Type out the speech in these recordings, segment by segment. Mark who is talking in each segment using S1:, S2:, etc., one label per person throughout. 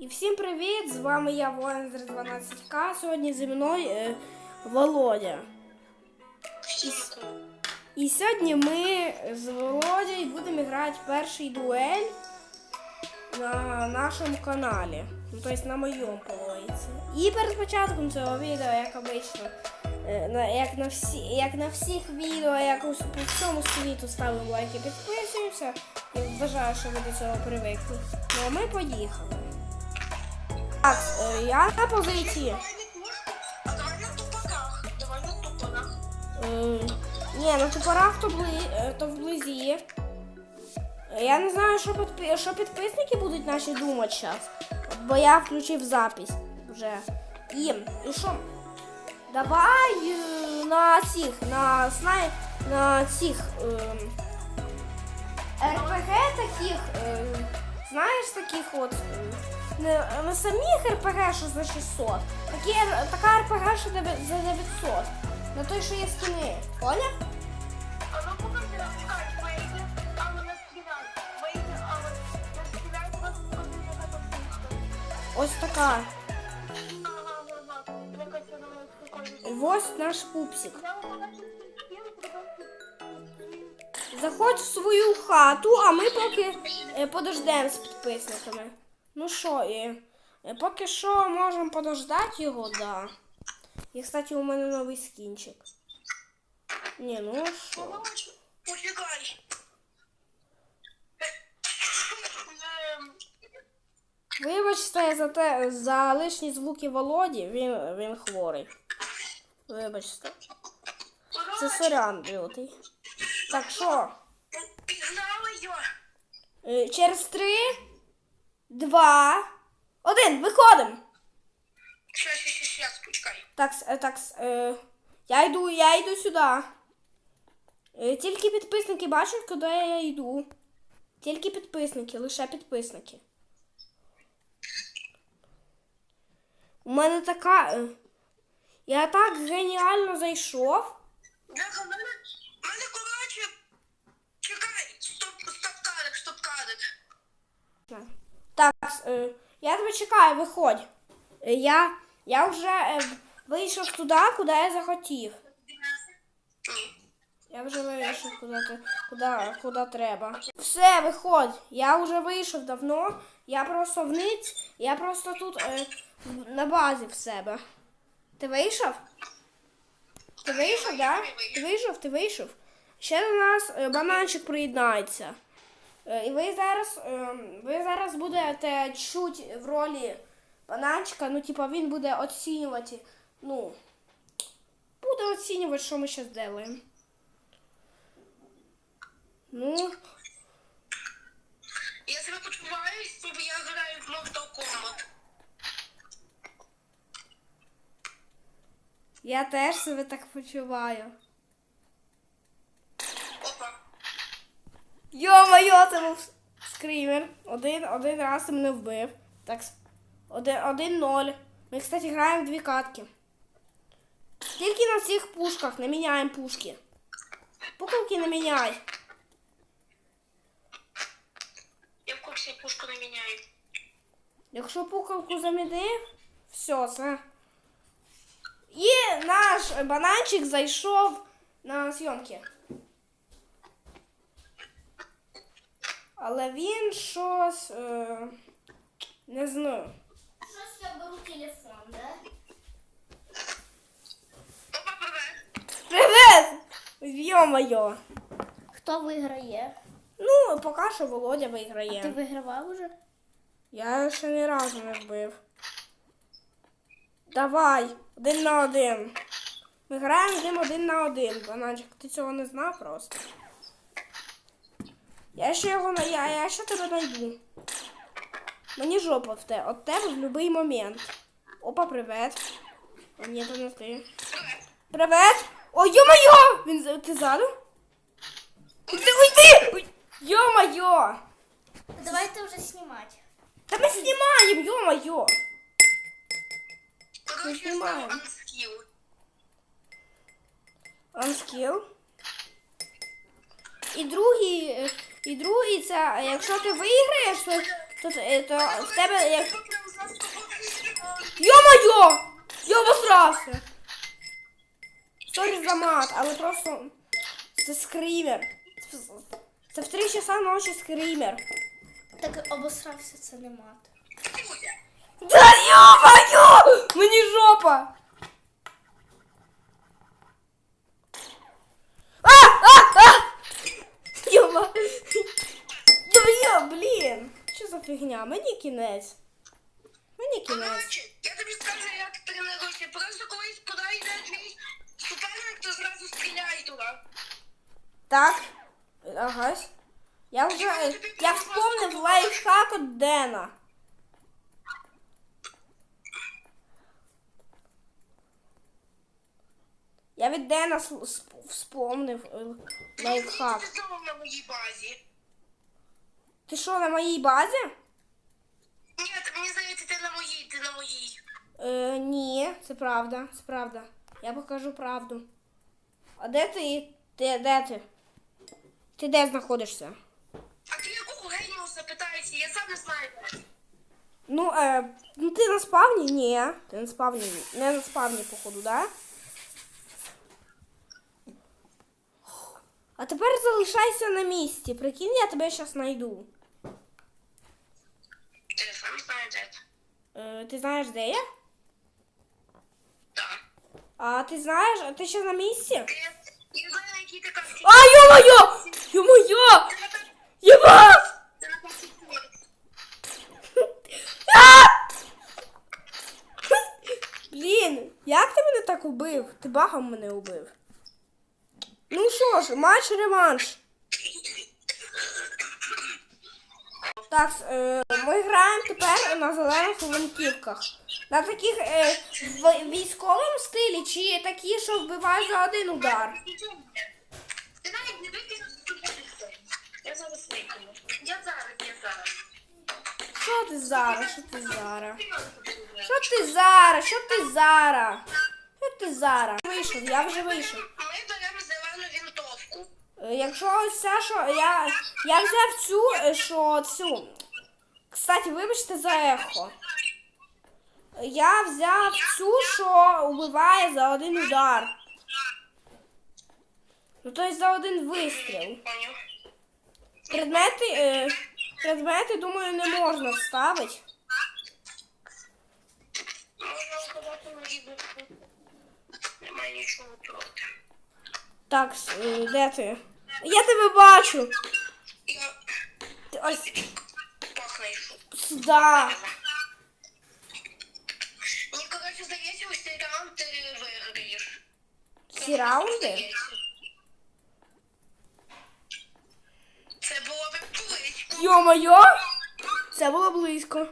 S1: І всім привіт! З вами я Воїн 12К. Сьогодні зі мною е, Володя.
S2: Всім
S1: І сьогодні ми з Володєю будемо грати перший дуель на нашому каналі. Ну, тобто на моєму половиці. І перед початком цього відео, як обично, е, на, як, на всі, як на всіх відео, як у, всьому світу ставимо лайки, підписуємося. Я вважаю, що ви до цього привикли. Ну а ми поїхали. Так, е, я на позиції.
S2: Давай на тупаках. Давай на тупаках.
S1: Е, Ні, на топорах то, бли, е, то вблизі. Е, Я не знаю, що, підпи- що підписники будуть наші думати зараз. Бо я включив запись вже. І, і що? Давай на цих, на знає, на цих ем, РПГ таких, ем, знаєш, таких от. Не, не самих РПГ, що за 600. Такі, така РПГ, що за 900. На той, що є. Поняв?
S2: А ну пушка.
S1: Ось така. Ось наш пупсик. Заходь в свою хату, а ми поки е, подождемо з підписниками. Ну що, і, е, поки що можемо подождати його, да. І, кстати, у мене новий скінчик. Ні, ну що.
S2: Почекай.
S1: Вибачте за те, за лишні звуки Володі, він, він хворий. Вибачте. Це сорян лютий. Так що?
S2: Пігнали його.
S1: Е, Через три, два, один, виходимо.
S2: Щас, щас, щас, почекай.
S1: Так, е, так, е, я йду, я йду сюди. Тільки підписники бачать, куди я йду. Тільки підписники, лише підписники. У мене така. Я так геніально зайшов.
S2: В мене, в мене, коротше, чекай, стоп, стоп кадик,
S1: Так, е, я тебе чекаю, виходь. Е, Я, я вже е, вийшов туди, куди я захотів.
S2: Ні.
S1: Я вже вийшов куди, ти- куди, куди треба. Все, виходь. Я вже вийшов давно. Я просто вниз. Я просто тут е, на базі в себе. Ти вийшов? Ти вийшов, да? Ти вийшов, ти вийшов. Ще до нас е, бананчик приєднається. Е, і ви зараз, е, ви зараз будете чуть в ролі бананчика, ну, типа, він буде оцінювати, ну, буде оцінювати, що ми зараз робимо. Ну,
S2: Я себе почуваю, ніби я граю в Mortal Kombat.
S1: я теж себе так почуваю. Йо-моє, це був скрімер. Один, один раз мене вбив. Так, с- один, один ноль. Ми, кстати, граємо в дві катки. Тільки на цих пушках не міняємо пушки. Пукалки не міняй.
S2: Я в курсі пушку не міняю.
S1: Якщо пукалку замінив, все, це. І наш бананчик зайшов на зйомки. Але він щось. Е, не знаю.
S3: Щось я беру телефон, да?
S2: Привет.
S1: Йо-моє!
S3: Хто виграє?
S1: Ну, поки що Володя виграє.
S3: Ти вигравав уже?
S1: Я ще ні разу не вбив. Давай, один на один. Ми граємо один один на один. Бананчик, ти цього не знав просто. Я ще його на- я, я ще тебе знайду. Мені жопа в те, от тебе в будь-який момент. Опа, привет. О, ні, то не ти.
S2: Привет.
S1: Привет! Ой, ё-моё! Він за- ти ззаду? Уйди, уйди! Ой, Ё-моё!
S3: Давайте вже знімати.
S1: Та ми знімаємо, ё-моё!
S2: Короче, я
S1: знімаємо.
S2: став unskill.
S1: Unskill. І другий, е, і другий це, е, якщо ти виграєш, то, то, то, то в тебе як. Йо-моє! Я обосрався! Сорі за мат, але просто це скример. Це- Це в 3 часа ночі скример.
S3: Так обосрався це не мат.
S1: Да ё-моё! Мені жопа! А! А! А! Йома! Йо, блін! Що за фігня? Мені кінець. Мені кінець.
S2: Коротше, я тобі скажу, як тренуюся. Просто колись подойде твій суперник, то зразу стріляй туди.
S1: Так. Ага. Я вже. Я вспомнив лайфхак від Дена. Я від Дена с- сп- вспомнив е, лайфхак.
S2: Ти знову на моїй базі.
S1: Ти що, на моїй базі?
S2: Ні, мені здається, ти на моїй, ти на моїй.
S1: Е, ні, це правда, це правда. Я покажу правду. А де ти? Ти де ти? Ти де знаходишся?
S2: А ти якого геніуса питаєшся? Я сам не знаю.
S1: Ну, е, ну ти на спавні? Ні. Ти на спавні. Не на спавні, походу, да? А тепер залишайся на місці. Прикинь, я тебе зараз знайду.
S2: Ти сам знаю, де ти.
S1: Е, ти знаєш, де я?
S2: Так.
S1: А ти знаєш, а ти ще на місці?
S2: Я, я знаю, на якій ти карті.
S1: А, ё-моё! Ё-моё!
S2: Ти на карті.
S1: Єба!
S2: Ти на карті.
S1: А! Блін, як ти мене так убив? Ти багом мене убив. Ну що ж, матч реванш. Так, е, ми граємо тепер на зелених ланківках. На таких е, в військовому стилі чи такі, що вбивають за один удар.
S2: Я зараз. Я.
S1: Що ти зараз? Що ти зараз? Що ти зараз? Що ти зараз? Що ти зараз? Вийшов, я вже вийшов.
S2: Ми беремо зелену вінтовку.
S1: Е, Якщо ось ця, що я, я взяв цю, е, що цю. Кстати, вибачте за ехо. Я взяв цю, що вбиває за один удар. Ну, тобто за один вистріл. Предмети, е, предмети, думаю, не можна ставити.
S2: Можна сказати. Немає нічого проти.
S1: Так, де ти? Я тебе бачу.
S2: Я
S1: Ти ось
S2: пахне йшов.
S1: сюди.
S2: Мені, коротше, здається, ось цей раунд ти виграєш.
S1: Ці раунди?
S2: Це було би близько.
S1: Йо-моє! Це було близько.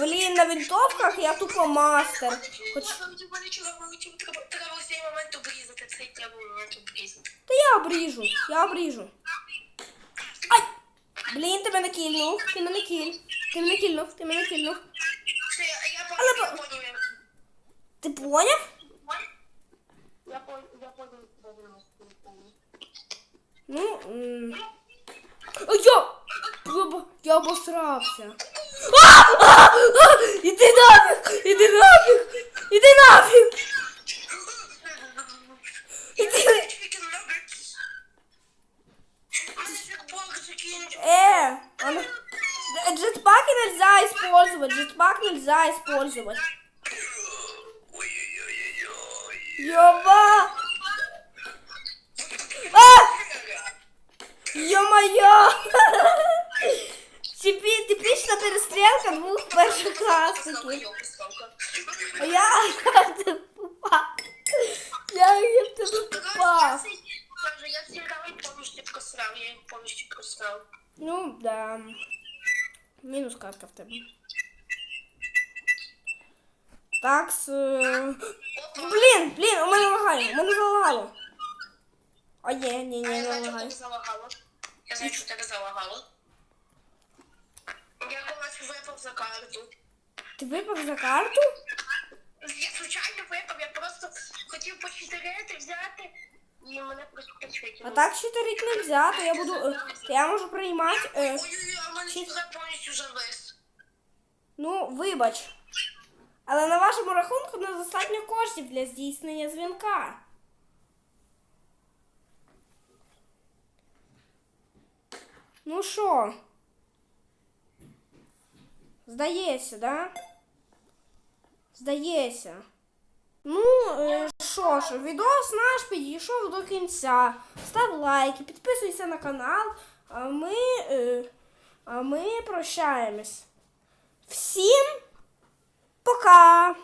S1: Блін, на винтовках я тупо мастер. Хоч... Та я обріжу, я обріжу. Ай! Блін, ти мене кільнув, ти мене кіль. Ти мене кільнув, ти мене кільнув. Але. Ти поняв?
S2: Я понял, я понял.
S1: Ну. Я- Я обосрався. Іди нафіг! Іди нафіг! Іди нафіг! Іди! Э, она... Д- Джетпаки нельзя использовать, джетпак нельзя использовать. Ёба! Перестрілка двох першокласників. А я ти попав? Я тебе попав?
S2: Я всі раунд повністю просрав, я їх повністю просрав.
S1: Ну, да. Мінус картка в тебе. Так, с... е, Блін, блін, у мене лагає, у мене залагало. А є, ні, ні, не лагає.
S2: Я знаю, що тебе залагало. Я колись випав за карту.
S1: Ти випав за карту?
S2: Я звичайно випав, я просто хотів почитерити, взяти, і мене просто
S1: А так читерить не взяти, то я буду. е, я можу приймати. Е,
S2: Ой-ой-ой, а в мене
S1: чи-
S2: сюди повністю завис.
S1: ну, вибач. Але на вашому рахунку недостатньо коштів для здійснення дзвінка. Ну що? Здається, да? Здається. Ну, е, що ж, відос наш підійшов до кінця. Став лайки, підписуйся на канал, а ми, е, а ми прощаємось. Всім пока!